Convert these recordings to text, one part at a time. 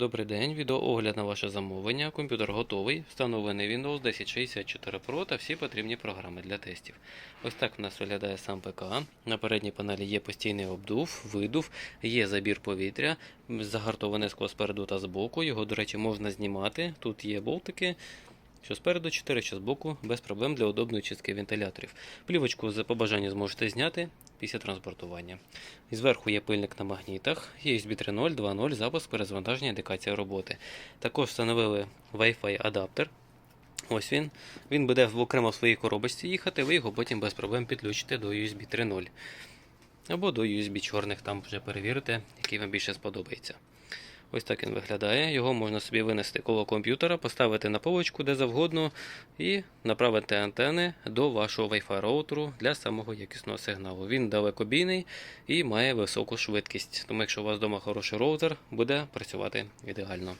Добрий день, відеоогляд на ваше замовлення. Комп'ютер готовий, встановлений Windows 1064 Pro та всі потрібні програми для тестів. Ось так у нас виглядає сам ПК. На передній панелі є постійний обдув, видув, є забір повітря, загартоване скло спереду та збоку. Його, до речі, можна знімати. Тут є болтики. Що спереду 4, що збоку, без проблем для удобної чистки вентиляторів. Плівочку за побажання зможете зняти після транспортування. Зверху є пильник на магнітах, USB 3.0, 2.0, запуск, перезвантаження, індикація роботи. Також встановили Wi-Fi адаптер. Ось він. Він буде в- окремо в своїй коробочці їхати, ви його потім без проблем підключите до USB 3.0. Або до USB чорних, там вже перевірите, який вам більше сподобається. Ось так він виглядає. Його можна собі винести коло комп'ютера, поставити на полочку де завгодно і направити антени до вашого Wi-Fi роутеру для самого якісного сигналу. Він далекобійний і має високу швидкість. Тому якщо у вас вдома хороший роутер, буде працювати ідеально.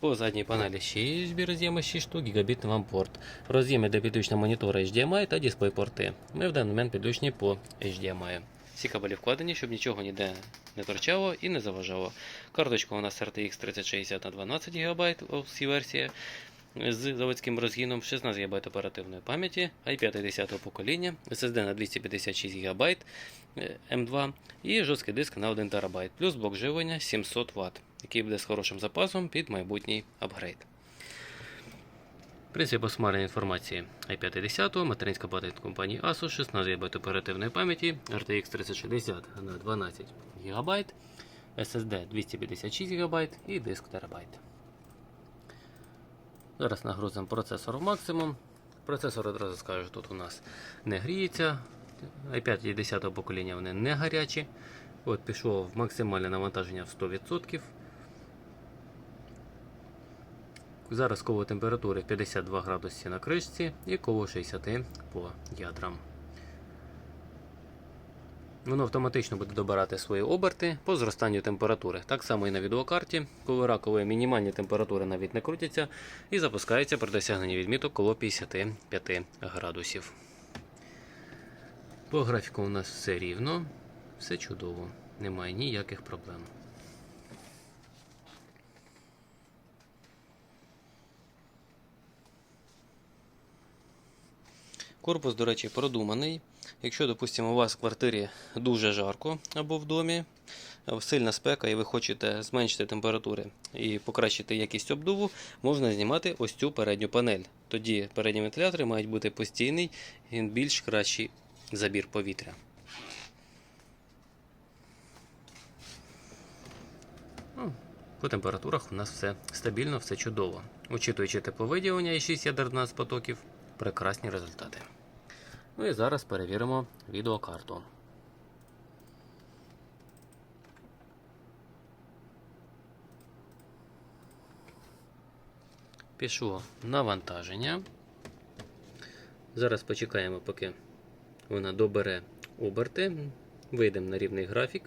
По задній панелі ще є USB роз'єми 6 штук, гігабітний вам порт. Роз'єми для підключення монітора HDMI та дисплей-порти. Ми в даний момент підключені по HDMI. Всі кабелі вкладені, щоб нічого ніде не торчало і не заважало. Карточка у нас RTX 3060 на 12 ГБ OC версія з заводським розгіном, 16 ГБ оперативної пам'яті, i5 10 покоління, SSD на 256 ГБ M2 і жорсткий диск на 1 ТБ, плюс блок живлення 700 Вт, який буде з хорошим запасом під майбутній апгрейд. Принцип посмарення інформації i5 10, материнська плата компанії Asus, 16 ГБ оперативної пам'яті, RTX 3060 на 12 ГБ, SSD 256 ГБ і диск терабайт. Зараз нагрузимо процесор в максимум. Процесор одразу скажу, тут у нас не гріється. i5 і 10 покоління вони не гарячі. От пішло в максимальне навантаження в 100%. Зараз коло температури 52 градуси на кришці і коло 60 по ядрам. Воно автоматично буде добирати свої оберти по зростанню температури. Так само і на відеокарті, коли ракові мінімальні температури навіть не крутяться, і запускається при досягненні відміток коло 55 градусів. По графіку у нас все рівно, все чудово, немає ніяких проблем. Корпус, до речі, продуманий. Якщо, допустимо, у вас в квартирі дуже жарко або в домі, е, сильна спека, і ви хочете зменшити температури і покращити якість обдуву, можна знімати ось цю передню панель. Тоді передні вентилятори мають бути постійний і більш кращий забір повітря. Ну, По температурах у нас все стабільно, все чудово. Учитуючи тепловиділення і 6 ядер 12 потоків, прекрасні результати. Ну і зараз перевіримо відеокарту. Пішло навантаження. Зараз почекаємо, поки вона добере оберти. Вийдемо на рівний графік.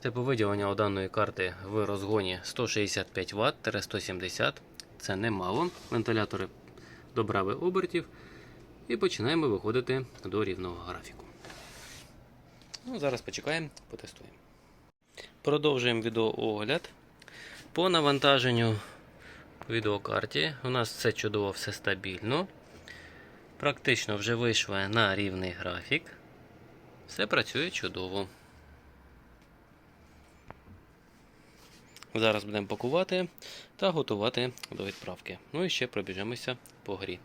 Тепловиділення у даної карти в розгоні 165 Вт 170 Це немало. Вентилятори добрали обертів. І починаємо виходити до рівного графіку. Ну, зараз почекаємо, потестуємо. Продовжуємо відеоогляд. По навантаженню відеокарті у нас все чудово, все стабільно. Практично вже вийшло на рівний графік. Все працює чудово. Зараз будемо пакувати та готувати до відправки. Ну і ще пробіжемося по грі.